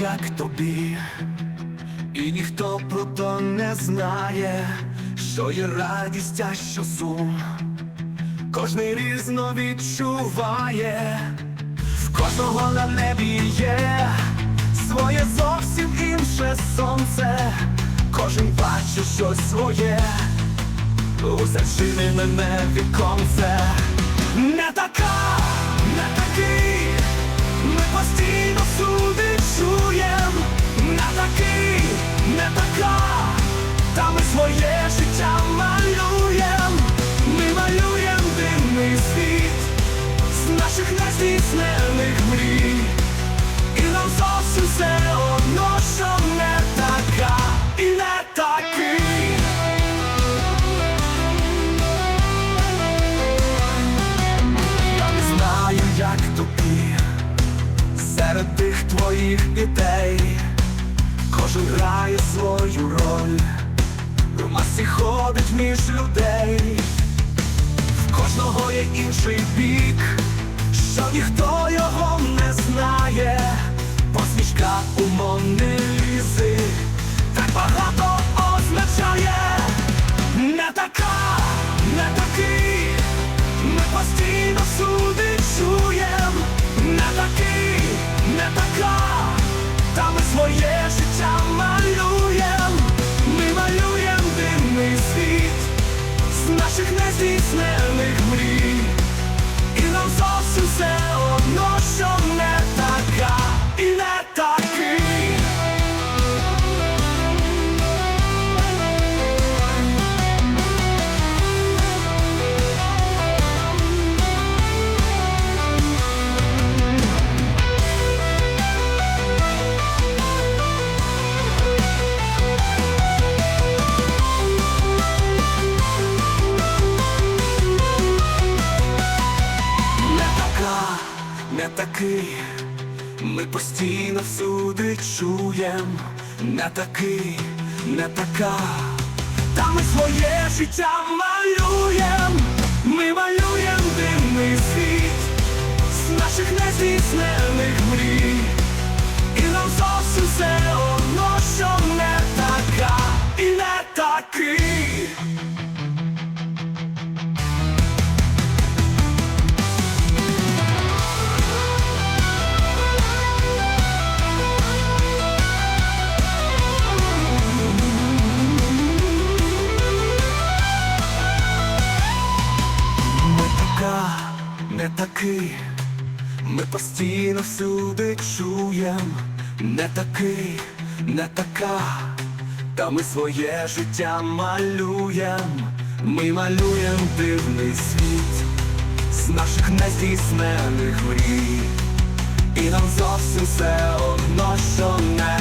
як тобі, і ніхто про то не знає, що є радість, а що сум. Кожний різно відчуває, в кожного на небі є своє зовсім інше сонце, кожен бачить щось своє, у зачинене віконце. Не така, твоїх ідей Кожен грає свою роль, в масі ходить між людей, в кожного є інший бік, що ніхто його не знає, посмішка у Мони Лізи так багато означає, не така, не такий. Ми постійно всюди наших нездійснених мрій, і нам зовсім все такий, ми постійно всюди чуєм, не такий, не така, та ми своє життя малюєм, ми малюєм дивний світ з наших нездійснених мрій, і нам зовсім все одно, що не така, і не такий. Такий, ми постійно всюди чуєм, не такий, не така, та ми своє життя малюєм, ми малюєм дивний світ з наших нездійснених мрій, і нам зовсім все одно, що не